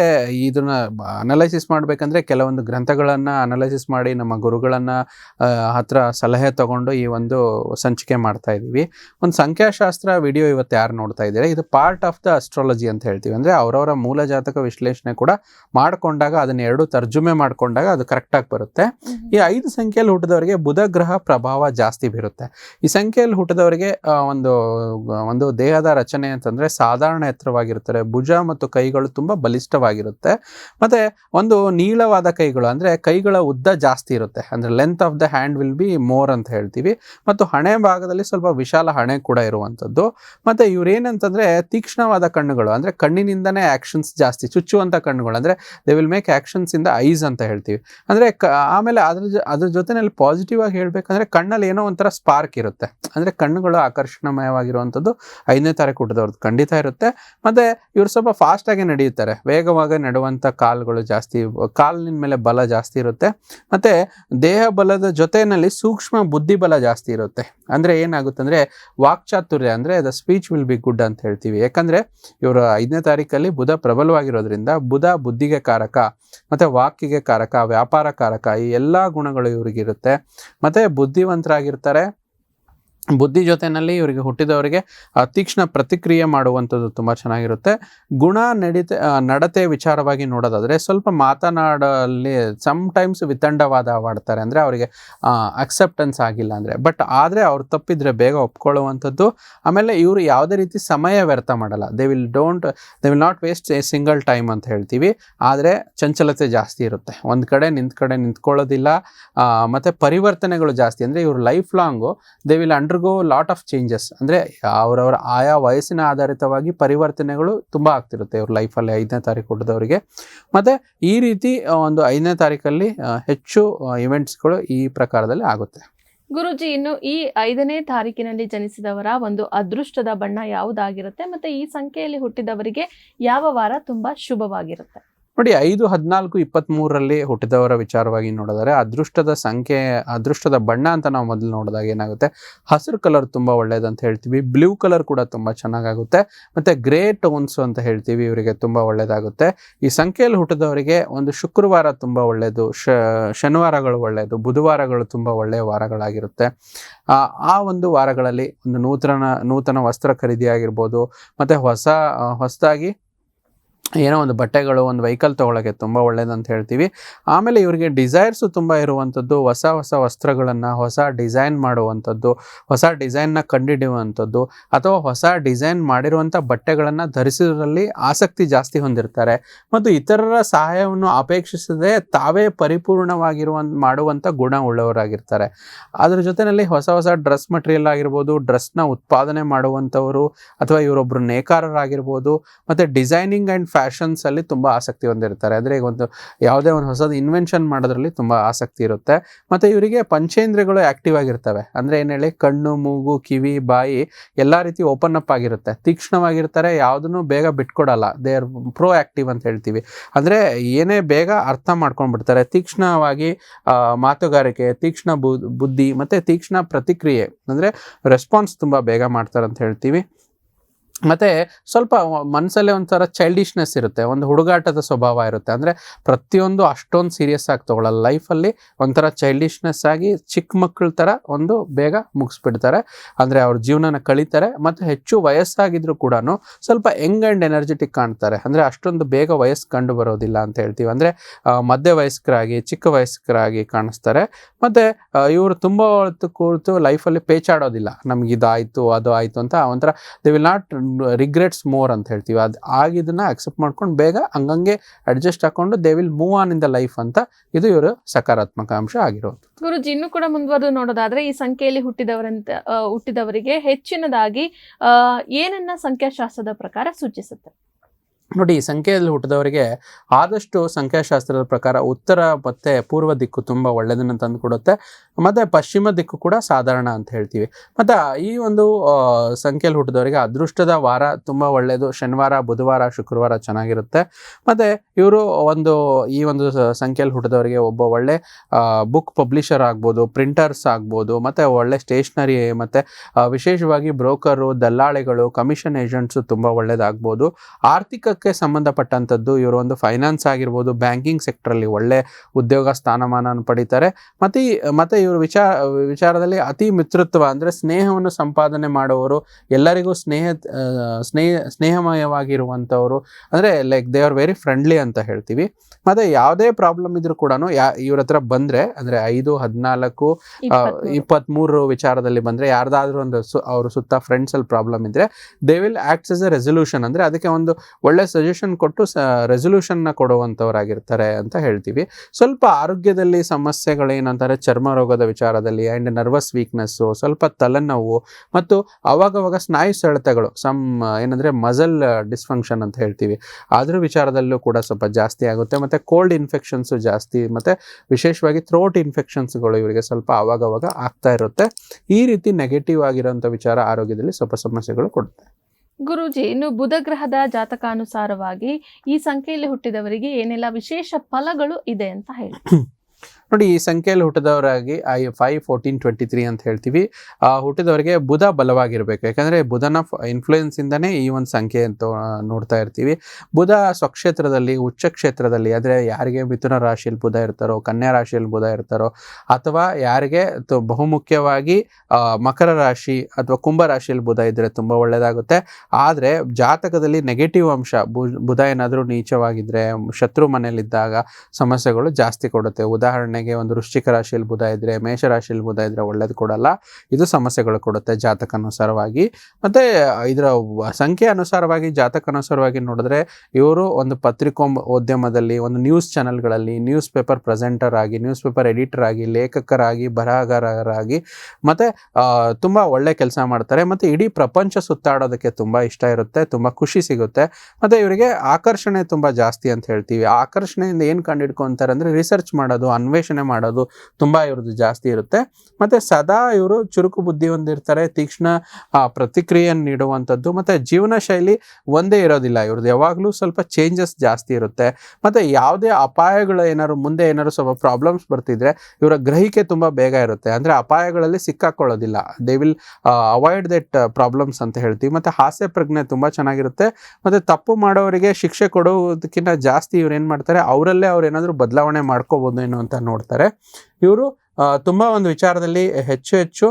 ಇದನ್ನು ಅನಲೈಸಿಸ್ ಮಾಡಬೇಕಂದ್ರೆ ಕೆಲವೊಂದು ಗ್ರಂಥಗಳನ್ನು ಅನಲೈಸಿಸ್ ಮಾಡಿ ನಮ್ಮ ಗುರುಗಳನ್ನು ಹತ್ರ ಸಲಹೆ ತಗೊಂಡು ಈ ಒಂದು ಸಂಚಿಕೆ ಮಾಡ್ತಾ ಇದ್ದೀವಿ. ಒಂದು ಸಂಖ್ಯಾಶಾಸ್ತ್ರ ವಿಡಿಯೋ ಇವತ್ತು ಯಾರು ನೋಡ್ತಾ ಇದ್ದಾರೆ ಇದು ಪಾರ್ಟ್ ಆಫ್ ದ ಅಸ್ಟ್ರಾಲಜಿ ಅಂತ ಹೇಳ್ತೀವಿ. ಅಂದರೆ ಅವರವರ ಮೂಲ ಜಾತಕ ವಿಶ್ಲೇಷಣೆ ಕೂಡ ಮಾಡಿಕೊಂಡಾಗ ಅದನ್ನ ಎರಡು ತರ್ಜುಮೆ ಮಾಡಿಕೊಂಡಾಗ ಅದು ಕರೆಕ್ಟಾಗಿ ಬರುತ್ತೆ. ಈ ಐದು ಸಂಖ್ಯೆಯಲ್ಲಿ ಹುಟ್ಟಿದವರಿಗೆ ಬುಧ ಗ್ರಹ ಪ್ರಭಾವ ಜಾಸ್ತಿ ಬೀರುತ್ತೆ. ಈ ಸಂಖ್ಯೆಯಲ್ಲಿ ಹುಟ್ಟಿದವರಿಗೆ ಒಂದು ಒಂದು ದೇಹದ ರಚನೆ ಅಂತಂದರೆ ಸಾಧಾರಣ ಎತ್ತರವಾಗಿರ್ತಾರೆ ಭುಜ ಮತ್ತು ಕೈಗಳು ತುಂಬ ಬಲಿಷ್ಠವಾಗಿರುತ್ತೆ. ಮತ್ತು ಒಂದು ನೀಳವಾದ ಕೈಗಳು ಅಂದರೆ ಕೈಗಳ ಉದ್ದ ಜಾಸ್ತಿ ಇರುತ್ತೆ. ಅಂದರೆ length of the hand will be more ಅಂತ ಹೇಳ್ತೀವಿ. ಮತ್ತು ಹಣೆ ಭಾಗದಲ್ಲಿ ಸ್ವಲ್ಪ ವಿಶಾಲ ಹಣೆ ಕೂಡ ಇರುವಂಥದ್ದು. ಮತ್ತು ಇವರೇನಂತಂದರೆ ತೀಕ್ಷ್ಣವಾದ ಕಣ್ಣುಗಳು ಅಂದರೆ ಕಣ್ಣಿನಿಂದನೇ ಆ್ಯಕ್ಷನ್ಸ್ ಜಾಸ್ತಿ ಚುಚ್ಚುವಂಥ ಕಣ್ಣುಗಳು ಅಂದರೆ ದೇ ವಿಲ್ ಮೇಕ್ ಆ್ಯಕ್ಷನ್ಸ್ ಇಂದ ಐಸ್ ಅಂತ ಹೇಳ್ತೀವಿ. ಅಂದರೆ ಆಮೇಲೆ ಅದ್ರ ಅದ್ರ ಜೊತೆನಲ್ಲಿ ಪಾಸಿಟಿವ್ ಆಗಿ ಹೇಳ್ಬೇಕಂದ್ರೆ ಕಣ್ಣಲ್ಲಿ ಏನೋ ಒಂಥರ ಸ್ಪಾರ್ಕ್ ಇರುತ್ತೆ. ಅಂದ್ರೆ ಕಣ್ಣುಗಳು ಆಕರ್ಷಣಮಯವಾಗಿರುವಂಥದ್ದು ಐದನೇ ತಾರೀಕು ಹುಟ್ಟಿದವ್ರದ್ದು ಖಂಡಿತ ಇರುತ್ತೆ. ಮತ್ತೆ ಇವ್ರು ಸ್ವಲ್ಪ ಫಾಸ್ಟ್ ಆಗಿ ನಡೆಯುತ್ತಾರೆ. ವೇಗವಾಗಿ ನಡುವಂಥ ಕಾಲುಗಳು ಜಾಸ್ತಿ, ಕಾಲಿನ ಮೇಲೆ ಬಲ ಜಾಸ್ತಿ ಇರುತ್ತೆ. ಮತ್ತೆ ದೇಹ ಬಲದ ಜೊತೆಯಲ್ಲಿ ಸೂಕ್ಷ್ಮ ಬುದ್ಧಿ ಬಲ ಜಾಸ್ತಿ ಇರುತ್ತೆ. ಅಂದ್ರೆ ಏನಾಗುತ್ತೆ ಅಂದ್ರೆ ವಾಕ್ಚಾತುರ್ಯ ಅಂದ್ರೆ the speech will be good ಅಂತ ಹೇಳ್ತೀವಿ. ಯಾಕಂದ್ರೆ ಇವರು ಐದನೇ ತಾರೀಕಲ್ಲಿ ಬುಧ ಪ್ರಬಲವಾಗಿರೋದ್ರಿಂದ ಬುಧ ಬುದ್ಧಿಗೆ ಕಾರಕ, ಮತ್ತೆ ವಾಕಿಗೆ ಕಾರಕ, ವ್ಯಾಪಾರ ಕಾರಕ ಈ ಎಲ್ಲಾ ಗುಣಗಳು ಇವ್ರಿಗಿರುತ್ತೆ. ಮತ್ತೆ ಬುದ್ಧಿವಂತರಾಗಿರ್ತಾರೆ. ಬುದ್ಧಿ ಜೊತೆಯಲ್ಲಿ ಇವರಿಗೆ ಹುಟ್ಟಿದವರಿಗೆ ತೀಕ್ಷ್ಣ ಪ್ರತಿಕ್ರಿಯೆ ಮಾಡುವಂಥದ್ದು ತುಂಬ ಚೆನ್ನಾಗಿರುತ್ತೆ. ಗುಣ ನಡಿತೆ ನಡತೆ ವಿಚಾರವಾಗಿ ನೋಡೋದಾದರೆ ಸ್ವಲ್ಪ ಮಾತನಾಡಲ್ಲಿ ಟೈಮ್ಸ್ ವಿತಂಡವಾದವಾಡ್ತಾರೆ ಅಂದರೆ ಅವರಿಗೆ ಅಕ್ಸೆಪ್ಟೆನ್ಸ್ ಆಗಿಲ್ಲ ಅಂದರೆ. ಬಟ್ ಆದರೆ ಅವ್ರು ತಪ್ಪಿದ್ರೆ ಬೇಗ ಒಪ್ಕೊಳ್ಳುವಂಥದ್ದು. ಆಮೇಲೆ ಇವರು ಯಾವುದೇ ರೀತಿ ಸಮಯ ವ್ಯರ್ಥ ಮಾಡಲ್ಲ. They will don't they will not waste a single time ಅಂತ ಹೇಳ್ತೀವಿ. ಆದರೆ ಚಂಚಲತೆ ಜಾಸ್ತಿ ಇರುತ್ತೆ. ಒಂದು ಕಡೆ ನಿಂತ ಕಡೆ ನಿಂತ್ಕೊಳ್ಳೋದಿಲ್ಲ ಮತ್ತು ಪರಿವರ್ತನೆಗಳು ಜಾಸ್ತಿ. ಅಂದರೆ ಇವರು life long they will undergo lot of changes ಅಂದರೆ ಅವರವರ ಆಯಾ ವಯಸ್ಸಿನ ಆಧಾರಿತವಾಗಿ ಪರಿವರ್ತನೆಗಳು ತುಂಬ ಆಗ್ತಿರುತ್ತೆ ಇವ್ರ ಲೈಫಲ್ಲಿ ಐದನೇ ತಾರೀಕು ಹುಟ್ಟಿದವರಿಗೆ. ಮತ್ತು ಈ ರೀತಿ ಒಂದು ಐದನೇ ತಾರೀಕಲ್ಲಿ ಹೆಚ್ಚು ಇವೆಂಟ್ಸ್ಗಳು ಈ ಪ್ರಕಾರದಲ್ಲಿ ಆಗುತ್ತೆ. ಗುರುಜಿ, ಇನ್ನು ಈ ಐದನೇ ತಾರೀಕಿನಲ್ಲಿ ಜನಿಸಿದವರ ಒಂದು ಅದೃಷ್ಟದ ಬಣ್ಣ ಯಾವುದಾಗಿರುತ್ತೆ? ಮತ್ತೆ ಈ ಸಂಖ್ಯೆಯಲ್ಲಿ ಹುಟ್ಟಿದವರಿಗೆ ಯಾವ ವಾರ ತುಂಬಾ ಶುಭವಾಗಿರುತ್ತೆ? ನೋಡಿ, ಐದು ಹದಿನಾಲ್ಕು ಇಪ್ಪತ್ತ್ಮೂರರಲ್ಲಿ ಹುಟ್ಟಿದವರ ವಿಚಾರವಾಗಿ ನೋಡಿದರೆ ಅದೃಷ್ಟದ ಸಂಖ್ಯೆ, ಅದೃಷ್ಟದ ಬಣ್ಣ ಅಂತ ನಾವು ಮೊದಲು ನೋಡಿದಾಗ ಏನಾಗುತ್ತೆ? ಹಸಿರು ಕಲರ್ ತುಂಬ ಒಳ್ಳೇದಂತ ಹೇಳ್ತೀವಿ. ಬ್ಲೂ ಕಲರ್ ಕೂಡ ತುಂಬ ಚೆನ್ನಾಗಾಗುತ್ತೆ. ಮತ್ತು ಗ್ರೇ ಟೋನ್ಸ್ ಅಂತ ಹೇಳ್ತೀವಿ, ಇವರಿಗೆ ತುಂಬ ಒಳ್ಳೆಯದಾಗುತ್ತೆ ಈ ಸಂಖ್ಯೆಯಲ್ಲಿ ಹುಟ್ಟಿದವರಿಗೆ ಒಂದು ಶುಕ್ರವಾರ ತುಂಬ ಒಳ್ಳೆಯದು ಶನಿವಾರಗಳು ಒಳ್ಳೆಯದು ಬುಧವಾರಗಳು ತುಂಬ ಒಳ್ಳೆಯ ವಾರಗಳಾಗಿರುತ್ತೆ. ಆ ಒಂದು ವಾರಗಳಲ್ಲಿ ಒಂದು ನೂತನ ನೂತನ ವಸ್ತ್ರ ಖರೀದಿ ಆಗಿರ್ಬೋದು ಮತ್ತು ಹೊಸ, ಹೊಸದಾಗಿ ಏನೋ ಒಂದು ಬಟ್ಟೆಗಳು, ಒಂದು ವೆಹಿಕಲ್ ತೊಗೊಳಕ್ಕೆ ತುಂಬ ಒಳ್ಳೇದಂತ ಹೇಳ್ತೀವಿ. ಆಮೇಲೆ ಇವರಿಗೆ ಡಿಸೈರ್ಸು ತುಂಬ ಇರುವಂಥದ್ದು, ಹೊಸ ಹೊಸ ವಸ್ತ್ರಗಳನ್ನು, ಹೊಸ ಡಿಸೈನ್ ಮಾಡುವಂಥದ್ದು, ಹೊಸ ಡಿಸೈನ್ನ ಕಂಡುಹಿಡಿಯುವಂಥದ್ದು, ಅಥವಾ ಹೊಸ ಡಿಸೈನ್ ಮಾಡಿರುವಂಥ ಬಟ್ಟೆಗಳನ್ನು ಧರಿಸೋದ್ರಲ್ಲಿ ಆಸಕ್ತಿ ಜಾಸ್ತಿ ಹೊಂದಿರ್ತಾರೆ. ಮತ್ತು ಇತರರ ಸಹಾಯವನ್ನು ಅಪೇಕ್ಷಿಸದೆ ತಾವೇ ಪರಿಪೂರ್ಣವಾಗಿರುವ ಮಾಡುವಂಥ ಗುಣ ಉಳ್ಳವರಾಗಿರ್ತಾರೆ. ಅದರ ಜೊತೆಯಲ್ಲಿ ಹೊಸ ಹೊಸ ಡ್ರೆಸ್ ಮಟೀರಿಯಲ್ ಆಗಿರ್ಬೋದು ಡ್ರೆಸ್ನ ಉತ್ಪಾದನೆ ಮಾಡುವಂಥವರು, ಅಥವಾ ಇವರೊಬ್ಬರು ನೇಕಾರರಾಗಿರ್ಬೋದು, ಮತ್ತು ಡಿಸೈನಿಂಗ್ ಆ್ಯಂಡ್ ಫ್ಯಾಷನ್ಸಲ್ಲಿ ತುಂಬ ಆಸಕ್ತಿ ಹೊಂದಿರ್ತಾರೆ. ಅಂದ್ರೆ ಈಗ ಒಂದು ಯಾವುದೇ ಒಂದು ಹೊಸದು ಇನ್ವೆನ್ಷನ್ ಮಾಡೋದ್ರಲ್ಲಿ ತುಂಬ ಆಸಕ್ತಿ ಇರುತ್ತೆ. ಮತ್ತು ಇವರಿಗೆ ಪಂಚೇಂದ್ರಿಯಗಳು ಆ್ಯಕ್ಟಿವ್ ಆಗಿರ್ತವೆ. ಅಂದರೆ ಏನು ಹೇಳಿ, ಕಣ್ಣು, ಮೂಗು, ಕಿವಿ, ಬಾಯಿ ಎಲ್ಲ ರೀತಿ ಓಪನ್ ಅಪ್ ಆಗಿರುತ್ತೆ. ತೀಕ್ಷ್ಣವಾಗಿರ್ತಾರೆ, ಯಾವುದನ್ನು ಬೇಗ ಬಿಟ್ಕೊಡಲ್ಲ. ದೇ ಆರ್ ಪ್ರೋ ಆ್ಯಕ್ಟಿವ್ ಅಂತ ಹೇಳ್ತೀವಿ. ಅಂದರೆ ಏನೇ ಬೇಗ ಅರ್ಥ ಮಾಡ್ಕೊಂಡ್ಬಿಡ್ತಾರೆ. ತೀಕ್ಷ್ಣವಾಗಿ ಮಾತುಗಾರಿಕೆ, ತೀಕ್ಷ್ಣ ಬುದ್ಧಿ ಮತ್ತು ತೀಕ್ಷ್ಣ ಪ್ರತಿಕ್ರಿಯೆ, ಅಂದರೆ ರೆಸ್ಪಾನ್ಸ್ ತುಂಬ ಬೇಗ ಮಾಡ್ತಾರೆ ಅಂತ ಹೇಳ್ತೀವಿ. ಮತ್ತು ಸ್ವಲ್ಪ ಮನಸ್ಸಲ್ಲೇ ಒಂಥರ ಚೈಲ್ಡಿಶ್ನೆಸ್ ಇರುತ್ತೆ, ಒಂದು ಹುಡುಗಾಟದ ಸ್ವಭಾವ ಇರುತ್ತೆ. ಅಂದರೆ ಪ್ರತಿಯೊಂದು ಅಷ್ಟೊಂದು ಸೀರಿಯಸ್ ಆಗಿ ತೊಗೊಳ್ಳಲ್ಲ. ಲೈಫಲ್ಲಿ ಒಂಥರ ಚೈಲ್ಡಿಶ್ನೆಸ್ ಆಗಿ ಚಿಕ್ಕ ಮಕ್ಕಳ ಥರ ಒಂದು ಬೇಗ ಮುಗಿಸ್ಬಿಡ್ತಾರೆ. ಅಂದರೆ ಅವ್ರ ಜೀವನನ ಕಳೀತಾರೆ. ಮತ್ತು ಹೆಚ್ಚು ವಯಸ್ಸಾಗಿದ್ರೂ ಕೂಡ ಸ್ವಲ್ಪ ಯಂಗ್ ಆ್ಯಂಡ್ ಎನರ್ಜೆಟಿಕ್ ಕಾಣ್ತಾರೆ. ಅಂದರೆ ಅಷ್ಟೊಂದು ಬೇಗ ವಯಸ್ಸು ಕಂಡು ಬರೋದಿಲ್ಲ ಅಂತ ಹೇಳ್ತೀವಿ. ಅಂದರೆ ಮಧ್ಯ ವಯಸ್ಕರಾಗಿ, ಚಿಕ್ಕ ವಯಸ್ಕರಾಗಿ ಕಾಣಿಸ್ತಾರೆ. ಮತ್ತು ಇವರು ತುಂಬ ಹೊತ್ತು ಕೂತು ಲೈಫಲ್ಲಿ ಪೇಚಾಡೋದಿಲ್ಲ. ನಮ್ಗೆ ಇದಾಯಿತು, ಅದು ಆಯಿತು ಅಂತ ಒಂಥರ they will not regrets more ಅಂತ ಹೇಳ್ತೀವಿ. ಅದು ಆಗಿದನ್ನ ಅಕ್ಸೆಪ್ಟ್ ಮಾಡ್ಕೊಂಡು ಬೇಗ ಹಂಗಂಗೆ ಅಡ್ಜಸ್ಟ್ ಹಾಕೊಂಡು they will move on in the life ಅಂತ ಇದು ಇವರು ಸಕಾರಾತ್ಮಕ ಅಂಶ ಆಗಿರೋದು. ಗುರುಜಿ, ಇನ್ನು ಕೂಡ ಮುಂದುವರೆದು ನೋಡೋದಾದ್ರೆ, ಈ ಸಂಖ್ಯೆಯಲ್ಲಿ ಹುಟ್ಟಿದವರಂತ, ಹುಟ್ಟಿದವರಿಗೆ ಹೆಚ್ಚಿನದಾಗಿ ಏನನ್ನ ಸಂಖ್ಯಾಶಾಸ್ತ್ರದ ಪ್ರಕಾರ ಸೂಚಿಸುತ್ತೆ? ನೋಡಿ, ಈ ಸಂಖ್ಯೆಯಲ್ಲಿ ಹುಟ್ಟಿದವರಿಗೆ ಆದಷ್ಟು ಸಂಖ್ಯಾಶಾಸ್ತ್ರದ ಪ್ರಕಾರ ಉತ್ತರ ಮತ್ತು ಪೂರ್ವ ದಿಕ್ಕು ತುಂಬ ಒಳ್ಳೆಯದನ್ನು ತಂದು ಕೊಡುತ್ತೆ ಮತ್ತು ಪಶ್ಚಿಮ ದಿಕ್ಕು ಕೂಡ ಸಾಧಾರಣ ಅಂತ ಹೇಳ್ತೀವಿ. ಮತ್ತು ಈ ಒಂದು ಸಂಖ್ಯೆಯಲ್ಲಿ ಹುಟ್ಟಿದವರಿಗೆ ಅದೃಷ್ಟದ ವಾರ ತುಂಬ ಒಳ್ಳೆಯದು ಶನಿವಾರ, ಬುಧವಾರ, ಶುಕ್ರವಾರ ಚೆನ್ನಾಗಿರುತ್ತೆ. ಮತ್ತು ಇವರು ಒಂದು, ಈ ಒಂದು ಸಂಖ್ಯೆಯಲ್ಲಿ ಹುಟ್ಟಿದವರಿಗೆ ಒಬ್ಬ ಒಳ್ಳೆ ಬುಕ್ ಪಬ್ಲಿಷರ್ ಆಗ್ಬೋದು, ಪ್ರಿಂಟರ್ಸ್ ಆಗ್ಬೋದು, ಮತ್ತು ಒಳ್ಳೆ ಸ್ಟೇಷ್ನರಿ ಮತ್ತು ವಿಶೇಷವಾಗಿ ಬ್ರೋಕರು, ದಲ್ಲಾಳಿಗಳು, ಕಮಿಷನ್ ಏಜೆಂಟ್ಸು ತುಂಬ ಒಳ್ಳೆಯದಾಗ್ಬೋದು ಆರ್ಥಿಕಕ್ಕೆ ಸಂಬಂಧಪಟ್ಟಂಥದ್ದು ಇವರು ಒಂದು ಫೈನಾನ್ಸ್ ಆಗಿರ್ಬೋದು ಬ್ಯಾಂಕಿಂಗ್ ಸೆಕ್ಟ್ರಲ್ಲಿ ಒಳ್ಳೆ ಉದ್ಯೋಗ ಸ್ಥಾನಮಾನವನ್ನು ಪಡೀತಾರೆ. ಮತ್ತು ಮತ್ತು ಇವರು ವಿಚಾರ ವಿಚಾರದಲ್ಲಿ ಅತಿ ಮಿತ್ರತ್ವ ಅಂದರೆ ಸ್ನೇಹವನ್ನು ಸಂಪಾದನೆ ಮಾಡುವವರು ಎಲ್ಲರಿಗೂ ಸ್ನೇಹ ಸ್ನೇಹ ಸ್ನೇಹಮಯವಾಗಿರುವಂಥವರು. ಅಂದರೆ like they are very friendly ಅಂತ ಹೇಳ್ತೀವಿ. ಮತ್ತು ಯಾವುದೇ ಪ್ರಾಬ್ಲಮ್ ಇದ್ರೂ ಕೂಡ ಯಾ ಇವ್ರ ಹತ್ರ ಬಂದರೆ ಅಂದರೆ ಐದು ಹದಿನಾಲ್ಕು. ಇಪ್ಪತ್ತ್ಮೂರು ವಿಚಾರದಲ್ಲಿ ಬಂದರೆ ಯಾರ್ದಾದ್ರೂ ಒಂದು ಸು ಅವ್ರ ಸುತ್ತ ಫ್ರೆಂಡ್ಸಲ್ಲಿ ಪ್ರಾಬ್ಲಮ್ ಇದ್ದರೆ they will acts as a resolution ಅಂದರೆ ಅದಕ್ಕೆ ಒಂದು ಒಳ್ಳೆ ಸಜೆಷನ್ ಕೊಟ್ಟು ಸ ರೆಸೊಲ್ಯೂಷನ್ನ ಕೊಡುವಂಥವರಾಗಿರ್ತಾರೆ ಅಂತ ಹೇಳ್ತೀವಿ. ಸ್ವಲ್ಪ ಆರೋಗ್ಯದಲ್ಲಿ ಸಮಸ್ಯೆಗಳೇನಂತಾರೆ ಚರ್ಮ ರೋಗದ ವಿಚಾರದಲ್ಲಿ ಆ್ಯಂಡ್ ನರ್ವಸ್ ವೀಕ್ನೆಸ್ಸು ಸ್ವಲ್ಪ ತಲೆನೋವು ಮತ್ತು ಅವಾಗವಾಗ ಸ್ನಾಯು ಸೆಳೆತಗಳು ಸಮ್ ಏನಂದರೆ ಮಜಲ್ ಡಿಸ್ಫಂಕ್ಷನ್ ಅಂತ ಹೇಳ್ತೀವಿ. ಅದ್ರ ವಿಚಾರದಲ್ಲೂ ಕೂಡ ಸ್ವಲ್ಪ ಜಾಸ್ತಿ ಆಗುತ್ತೆ. ಮತ್ತು ಕೋಲ್ಡ್ ಇನ್ಫೆಕ್ಷನ್ಸು ಜಾಸ್ತಿ ಮತ್ತು ವಿಶೇಷವಾಗಿ ಥ್ರೋಟ್ ಇನ್ಫೆಕ್ಷನ್ಸ್ಗಳು ಇವರಿಗೆ ಸ್ವಲ್ಪ ಆವಾಗವಾಗ ಆಗ್ತಾ ಇರುತ್ತೆ. ಈ ರೀತಿ ನೆಗೆಟಿವ್ ಆಗಿರೋಂಥ ವಿಚಾರ ಆರೋಗ್ಯದಲ್ಲಿ ಸ್ವಲ್ಪ ಸಮಸ್ಯೆಗಳು ಕೊಡುತ್ತೆ. ಗುರೂಜಿ ಇನ್ನು ಬುಧಗ್ರಹದ ಜಾತಕಾನುಸಾರವಾಗಿ ಈ ಸಂಖ್ಯೆಯಲ್ಲಿ ಹುಟ್ಟಿದವರಿಗೆ ಏನೆಲ್ಲ ವಿಶೇಷ ಫಲಗಳು ಇದೆ ಅಂತ ಹೇಳಿ. ನೋಡಿ ಈ ಸಂಖ್ಯೆಯಲ್ಲಿ ಹುಟ್ಟಿದವರಾಗಿ I five fourteen twenty three ಅಂತ ಹೇಳ್ತೀವಿ. ಆ, ಹುಟ್ಟಿದವರಿಗೆ ಬುಧ ಬಲವಾಗಿರಬೇಕು. ಯಾಕಂದರೆ ಬುಧನ ಇನ್ಫ್ಲೂಯೆನ್ಸಿಂದನೇ ಈ ಒಂದು ಸಂಖ್ಯೆ ಅಂತ ನೋಡ್ತಾ ಇರ್ತೀವಿ. ಬುಧ ಸ್ವಕ್ಷೇತ್ರದಲ್ಲಿ ಉಚ್ಚ ಕ್ಷೇತ್ರದಲ್ಲಿ ಅಂದರೆ ಯಾರಿಗೆ ಮಿಥುನ ರಾಶಿಯಲ್ಲಿ ಬುಧ ಇರ್ತಾರೋ ಕನ್ಯಾ ರಾಶಿಯಲ್ಲಿ ಬುಧ ಇರ್ತಾರೋ ಅಥವಾ ಯಾರಿಗೆ ಬಹುಮುಖ್ಯವಾಗಿ ಮಕರ ರಾಶಿ ಅಥವಾ ಕುಂಭ ರಾಶಿಯಲ್ಲಿ ಬುಧ ಇದ್ದರೆ ತುಂಬ ಒಳ್ಳೆಯದಾಗುತ್ತೆ ಆದರೆ ಜಾತಕದಲ್ಲಿ ನೆಗೆಟಿವ್ ಅಂಶ ಬುಧ ಏನಾದರೂ ನೀಚವಾಗಿದ್ದರೆ ಶತ್ರು ಮನೆಯಲ್ಲಿದ್ದಾಗ ಸಮಸ್ಯೆಗಳು ಜಾಸ್ತಿ ಕೊಡುತ್ತೆ. ಉದಾಹರಣೆಗೆ ಒಂದು ವೃಶ್ಚಿಕ ರಾಶಿಯಲ್ಲಿ ಬುಧ ಇದ್ದರೆ ಮೇಷ ರಾಶಿಯಲ್ಲಿ ಬುಧ ಇದ್ದರೆ ಒಳ್ಳೇದು ಕೊಡಲ್ಲ. ಇದು ಸಮಸ್ಯೆಗಳು ಕೊಡುತ್ತೆ ಜಾತಕ ಅನುಸಾರವಾಗಿ ಮತ್ತು ಇದರ ಸಂಖ್ಯೆ ಅನುಸಾರವಾಗಿ ಜಾತಕ ಅನುಸಾರವಾಗಿ ನೋಡಿದ್ರೆ ಇವರು ಒಂದು ಪತ್ರಿಕೋದ್ಯಮದಲ್ಲಿ ಒಂದು ನ್ಯೂಸ್ ಚಾನೆಲ್ಗಳಲ್ಲಿ, ನ್ಯೂಸ್ ಪೇಪರ್ ಪ್ರೆಸೆಂಟರ್ ಆಗಿ, ನ್ಯೂಸ್ ಪೇಪರ್ ಎಡಿಟರ್ ಆಗಿ, ಲೇಖಕರಾಗಿ, ಬರಹಗಾರರಾಗಿ ಮತ್ತು ತುಂಬ ಒಳ್ಳೆ ಕೆಲಸ ಮಾಡ್ತಾರೆ. ಮತ್ತು ಇಡೀ ಪ್ರಪಂಚ ಸುತ್ತಾಡೋದಕ್ಕೆ ತುಂಬ ಇಷ್ಟ ಇರುತ್ತೆ, ತುಂಬ ಖುಷಿ ಸಿಗುತ್ತೆ. ಮತ್ತು ಇವರಿಗೆ ಆಕರ್ಷಣೆ ತುಂಬ ಜಾಸ್ತಿ ಅಂತ ಹೇಳ್ತೀವಿ. ಆಕರ್ಷಣೆಯಿಂದ ಏನು ಕಂಡಿಡ್ಕೊತಾರೆ ಅಂದರೆ ರಿಸರ್ಚ್ ಮಾಡೋದು, ಅನ್ವೇಷಣೆ ಮಾಡೋದು ತುಂಬ ಇವ್ರದ್ದು ಜಾಸ್ತಿ ಇರುತ್ತೆ. ಮತ್ತು ಸದಾ ಇವರು ಚುರುಕು ಬುದ್ಧಿ ಹೊಂದಿರ್ತಾರೆ, ತೀಕ್ಷ್ಣ ಪ್ರತಿಕ್ರಿಯೆಯನ್ನು ನೀಡುವಂಥದ್ದು. ಮತ್ತು ಜೀವನ ಶೈಲಿ ಒಂದೇ ಇರೋದಿಲ್ಲ, ಇವ್ರದ್ದು ಯಾವಾಗಲೂ ಸ್ವಲ್ಪ ಚೇಂಜಸ್ ಜಾಸ್ತಿ ಇರುತ್ತೆ. ಮತ್ತು ಯಾವುದೇ ಅಪಾಯಗಳು ಏನಾದ್ರು ಮುಂದೆ ಏನಾದ್ರು ಸ್ವಲ್ಪ ಪ್ರಾಬ್ಲಮ್ಸ್ ಬರ್ತಿದ್ರೆ ಇವರ ಗ್ರಹಿಕೆ ತುಂಬ ಬೇಗ ಇರುತ್ತೆ. ಅಂದರೆ ಅಪಾಯಗಳಲ್ಲಿ ಸಿಕ್ಕಾಕೊಳ್ಳೋದಿಲ್ಲ. They will avoid that problems ಅಂತ ಹೇಳ್ತೀವಿ. ಮತ್ತು ಹಾಸ್ಯ ಪ್ರಜ್ಞೆ ತುಂಬ ಚೆನ್ನಾಗಿರುತ್ತೆ. ಮತ್ತು ತಪ್ಪು ಮಾಡೋರಿಗೆ ಶಿಕ್ಷೆ ಕೊಡೋದಕ್ಕಿಂತ ಜಾಸ್ತಿ ಇವ್ರು ಏನು ಮಾಡ್ತಾರೆ? ಅವರಲ್ಲೇ ಅವ್ರು ಏನಾದರೂ ಬದಲಾವಣೆ ಮಾಡ್ಕೋಬೋದು ಏನು ಅಂತ ನೋಡ್ತಾರೆ. ಇವರು ತುಂಬ ಒಂದು ವಿಚಾರದಲ್ಲಿ ಹೆಚ್ಚು ಹೆಚ್ಚು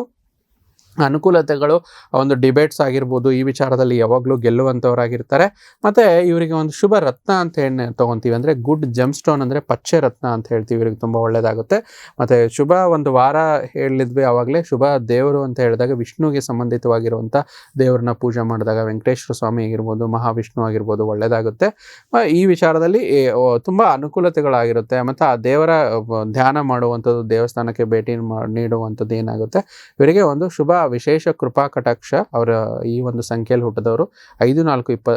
ಅನುಕೂಲತೆಗಳು ಒಂದು ಡಿಬೇಟ್ಸ್ ಆಗಿರ್ಬೋದು, ಈ ವಿಚಾರದಲ್ಲಿ ಯಾವಾಗಲೂ ಗೆಲ್ಲುವಂಥವರಾಗಿರ್ತಾರೆ ಮತ್ತು ಇವರಿಗೆ ಒಂದು ಶುಭ ರತ್ನ ಅಂತ ಏನು ತೊಗೊತೀವಿ ಅಂದರೆ ಗುಡ್ ಜಮ್ ಸ್ಟೋನ್ ಅಂದರೆ ಪಚ್ಚೆ ರತ್ನ ಅಂತ ಹೇಳ್ತೀವಿ. ಇವ್ರಿಗೆ ತುಂಬ ಒಳ್ಳೆಯದಾಗುತ್ತೆ ಮತ್ತು ಶುಭ ಒಂದು ವಾರ ಹೇಳಿದ್ವಿ ಆವಾಗಲೇ, ಶುಭ ದೇವರು ಅಂತ ಹೇಳಿದಾಗ ವಿಷ್ಣುವಿಗೆ ಸಂಬಂಧಿತವಾಗಿರುವಂಥ ದೇವ್ರನ್ನ ಪೂಜೆ ಮಾಡಿದಾಗ ವೆಂಕಟೇಶ್ವರ ಸ್ವಾಮಿ ಆಗಿರ್ಬೋದು, ಮಹಾವಿಷ್ಣು ಆಗಿರ್ಬೋದು ಒಳ್ಳೆಯದಾಗುತ್ತೆ ಈ ವಿಚಾರದಲ್ಲಿ ತುಂಬ ಅನುಕೂಲತೆಗಳಾಗಿರುತ್ತೆ. ಮತ್ತು ಆ ದೇವರ ಧ್ಯಾನ ಮಾಡುವಂಥದ್ದು, ದೇವಸ್ಥಾನಕ್ಕೆ ಭೇಟಿ ನೀಡುವಂಥದ್ದು ಏನಾಗುತ್ತೆ, ಇವರಿಗೆ ಒಂದು ಶುಭ ವಿಶೇಷ ಕೃಪಾ ಕಟಾಕ್ಷ ಅವರ ಈ ಒಂದು ಸಂಖ್ಯೆಯಲ್ಲಿ ಹುಟ್ಟಿದವರು. ಐದು ನಾಲ್ಕು ಇಪ್ಪ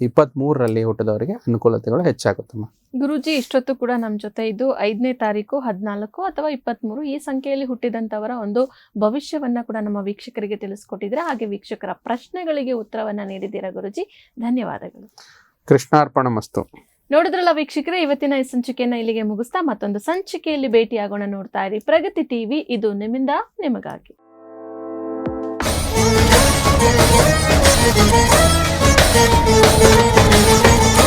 ಇಪ್ಪತ್ತ್ಮೂರರಲ್ಲಿ ಹುಟ್ಟಿದವರಿಗೆ ಅನುಕೂಲತೆಗಳು ಹೆಚ್ಚಾಗುತ್ತಮ್ಮ. ಗುರುಜಿ ಇಷ್ಟೊತ್ತು ಕೂಡ ನಮ್ಮ ಜೊತೆ ಇದು ಐದನೇ ತಾರೀಕು ಹದಿನಾಲ್ಕು ಅಥವಾ ಇಪ್ಪತ್ತ್ಮೂರು ಈ ಸಂಖ್ಯೆಯಲ್ಲಿ ಹುಟ್ಟಿದಂಥವರ ಒಂದು ಭವಿಷ್ಯವನ್ನ ಕೂಡ ನಮ್ಮ ವೀಕ್ಷಕರಿಗೆ ತಿಳಿಸ್ಕೊಟ್ಟಿದ್ರೆ ಹಾಗೆ ವೀಕ್ಷಕರ ಪ್ರಶ್ನೆಗಳಿಗೆ ಉತ್ತರವನ್ನ ನೀಡಿದ್ದೀರಾ ಗುರುಜಿ. ಧನ್ಯವಾದಗಳು. ಕೃಷ್ಣಾರ್ಪಣ ಮಸ್ತು ನೋಡಿದ್ರಲ್ಲ ವೀಕ್ಷಕರೇ ಇವತ್ತಿನ ಈ ಸಂಚಿಕೆಯನ್ನ ಇಲ್ಲಿಗೆ ಮುಗಿಸ್ತಾ ಮತ್ತೊಂದು ಸಂಚಿಕೆಯಲ್ಲಿ ಭೇಟಿಯಾಗೋಣ ನೋಡ್ತಾ ಇರಿ. ಪ್ರಗತಿ ಟಿವಿ ಇದು ನಿಮ್ಮಿಂದ ನಿಮಗಾಗಿ. Thank you.